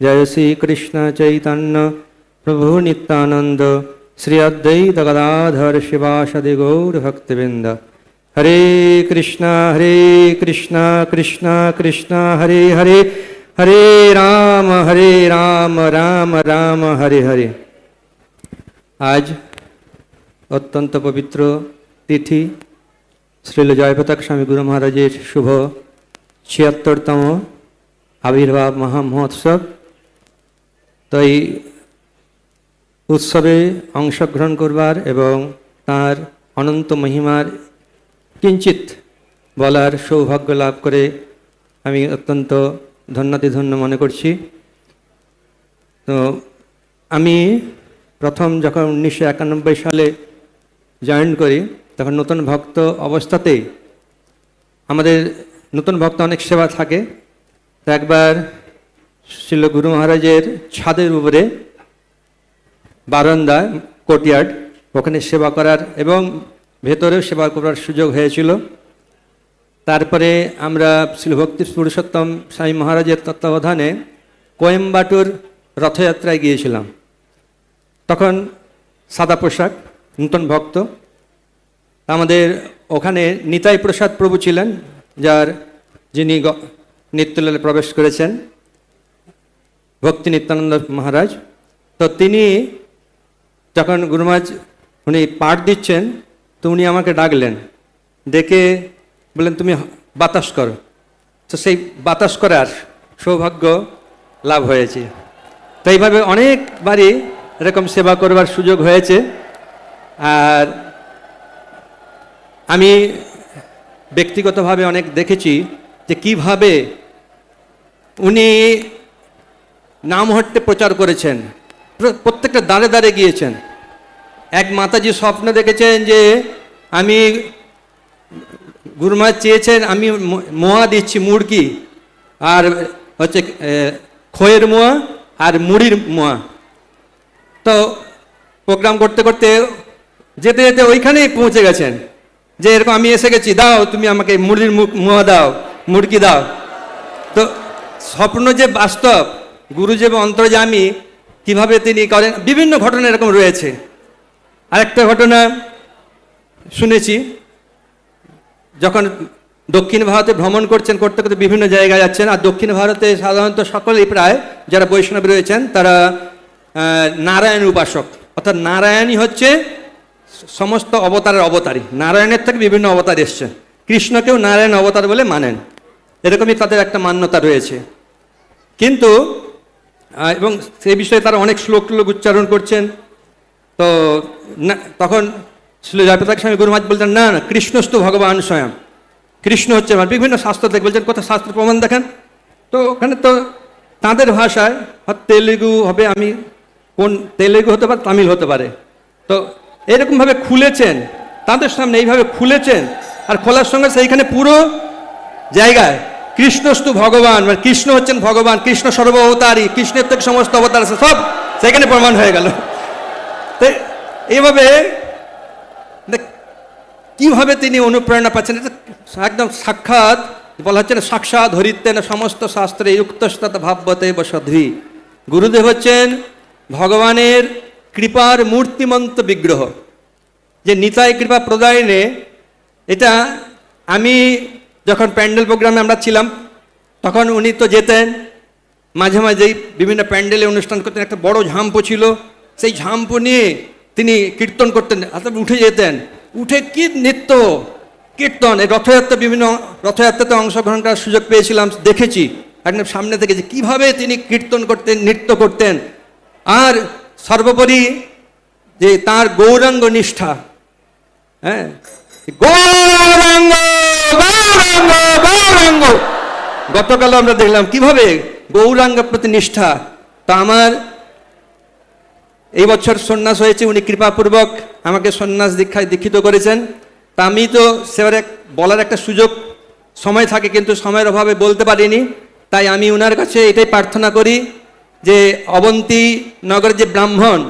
জয় শ্রীকৃষ্ণ চৈতন্য প্রভু নিত্যানন্দ শ্রী অদ্বৈত গদাধর শিবাসদি গৌর ভক্তবৃন্দ হরে কৃষ্ণ হরে কৃষ্ণ কৃষ্ণ কৃষ্ণ হরে হরে হরে রাম হরে রাম রাম রাম হরে হরে আজ অত্যন্ত পবিত্র তিথি শ্রীল জয়প্রতাপ স্বামী গুরু মহারাজের শুভ ছিয়াত্তরতম আবির্ভাব মহামহোৎসব তাই উৎসবে অংশগ্রহণ করবার এবং তার অনন্ত মহিমার কিঞ্চিত বলার সৌভাগ্য লাভ করে আমি অত্যন্ত ধন্যাতিধন্য মনে করছি। তো আমি প্রথম যখন উনিশশো একানব্বই সালে জয়েন করি, তখন নতুন ভক্ত অবস্থাতেই আমাদের নতুন ভক্ত অনেক সেবা থাকে। তো একবার শিল গুরু মহারাজের ছাদের উপরে বারান্দা কোর্টয়ার্ড ওখানে সেবা করার এবং ভেতরেও সেবা করার সুযোগ হয়েছিল। তারপরে আমরা শিলভক্তি পুরুষোত্তম স্বামী মহারাজের তত্ত্বাবধানে কোয়েম্বাটুর রথযাত্রায় গিয়েছিলাম। তখন সাদা পোশাক নূতন ভক্ত। আমাদের ওখানে নিতাই প্রসাদ প্রভু ছিলেন, যার যিনি নিত্যলালে প্রবেশ করেছেন। ভক্তি নিত্যানন্দ মহারাজ। তো তিনি যখন গুরুমাজ উনি পাঠ দিচ্ছেন, তো উনি আমাকে ডাকলেন, ডেকে বললেন, তুমি বাতাস করো। তো সেই বাতাস করার সৌভাগ্য লাভ হয়েছে। তো এইভাবে অনেকবারই এরকম সেবা করবার সুযোগ হয়েছে। আর আমি ব্যক্তিগতভাবে অনেক দেখেছি যে কীভাবে উনি নাম হট্টে প্রচার করেছেন। প্রত্যেকটা দাঁড়ে দাঁড়ে গিয়েছেন। এক মাতাজি স্বপ্ন দেখেছেন যে আমি গুরুমা চেয়েছেন, আমি মোয়া দিচ্ছি মুড়কি আর হচ্ছে খয়ের মোয়া আর মুড়ির মোয়া। তো প্রোগ্রাম করতে করতে যেতে যেতে ওইখানেই পৌঁছে গেছেন। যে এরকম আমি এসে গেছি, দাও, তুমি আমাকে মুড়ির মুখ মোয়া দাও মুড়কি দাও। তো স্বপ্ন যে বাস্তব গুরু যে অন্তর্জামী কীভাবে তিনি করেন? বিভিন্ন ঘটনা এরকম রয়েছে। আরেকটা ঘটনা শুনেছি, যখন দক্ষিণ ভারতে ভ্রমণ করছেন করতে করতে বিভিন্ন জায়গায় যাচ্ছেন, আর দক্ষিণ ভারতে সাধারণত সকলেই প্রায় যারা বৈষ্ণব রয়েছেন, তারা নারায়ণ উপাসক। অর্থাৎ নারায়ণই হচ্ছে সমস্ত অবতারের অবতারী। নারায়ণের থেকে বিভিন্ন অবতার এসছে। কৃষ্ণকেও নারায়ণ অবতার বলে মানেন। এরকমই তাদের একটা মান্যতা রয়েছে। কিন্তু এবং সেই বিষয়ে তারা অনেক শ্লোক টলোক উচ্চারণ করছেন। তো না, তখন ছিল জয়প্রতাপ স্বামী গুরুমাজ বলতেন না না, কৃষ্ণস্তু ভগবান স্বয়ং। কৃষ্ণ হচ্ছে আমার। বিভিন্ন শাস্ত্র থেকে বলছেন কোথাও শাস্ত্র প্রমাণ দেখেন? তো ওখানে তো তাদের ভাষায়, হয়, তেলেগু হবে আমি, কোন তেলেগু হতে পারে, তামিল হতে পারে। তো এরকমভাবে খুলেছেন, তাদের সামনে এইভাবে খুলেছেন, আর খোলার সঙ্গে সেইখানে পুরো জায়গায় কৃষ্ণস্তু ভগবান মানে কৃষ্ণ হচ্ছেন ভগবান, কৃষ্ণ সর্ব অবতারী কৃষ্ণের থেকে সমস্ত অবতার আছে, সব সেখানে প্রমাণ হয়ে গেল। তো, এইভাবে কীভাবে তিনি অনুপ্রেরণা পাচ্ছেন, এটা একদম সাক্ষাৎ, বলা হচ্ছে না, সাক্ষাৎ হরিতেন সমস্ত শাস্ত্রে যুক্তস্তত ভাববতে বসধ্বি গুরুদেব হচ্ছেন ভগবানের কৃপার মূর্তিমন্ত বিগ্রহ। যে নিতাই কৃপা প্রদায়নে, এটা আমি যখন প্যান্ডেল প্রোগ্রামে আমরা ছিলাম, তখন উনি তো যেতেন। মাঝে মাঝেই বিভিন্ন প্যান্ডেলে অনুষ্ঠান করতেন। একটা বড় ঝাম্পু ছিল। সেই ঝাম্পু নিয়ে তিনি কীর্তন করতেন। অর্থাৎ উঠে যেতেন। উঠে কি নৃত্য? কীর্তন। এই রথযাত্রা বিভিন্ন রথযাত্রাতে অংশগ্রহণ করার সুযোগ পেয়েছিলাম, দেখেছি। একদম সামনে থেকে যে কীভাবে তিনি কীর্তন করতেন, নৃত্য করতেন। আর সর্বোপরি যে তার গৌরাঙ্গ নিষ্ঠা হ্যাঁ গৌরাঙ্গ গৌরাঙ্গ গৌরাঙ্গ। গতকাল আমরা দেখলাম কীভাবে গৌরাঙ্গ প্রতি নিষ্ঠা তা আমার এই বছর সন্ন্যাস হয়েছে, উনি কৃপাপূর্বক আমাকে সন্ন্যাস দীক্ষায় দীক্ষিত করেছেন। তা আমি তো সেবারে বলার একটা সুযোগ, সময় থাকে কিন্তু সময়ের অভাবে বলতে পারিনি। তাই আমি ওনার কাছে এটাই প্রার্থনা করি যে অবন্তী নগরের যে ব্রাহ্মণ,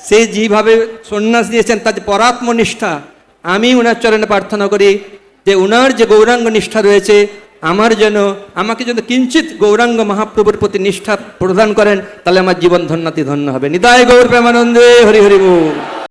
সে যেভাবে সন্ন্যাস দিয়েছেন তার যে পরাত্মনিষ্ঠা আমি ওনার চরণে প্রার্থনা করি যে ওনার যে গৌরাঙ্গ নিষ্ঠা রয়েছে, আমার যেন, আমাকে যেন কিঞ্চিত গৌরাঙ্গ মহাপ্রভুর প্রতি নিষ্ঠা প্রদান করেন, তাহলে আমার জীবন ধন্যাতি ধন্য হবে। নিদায় গৌর প্রেমানন্দে হরি হরি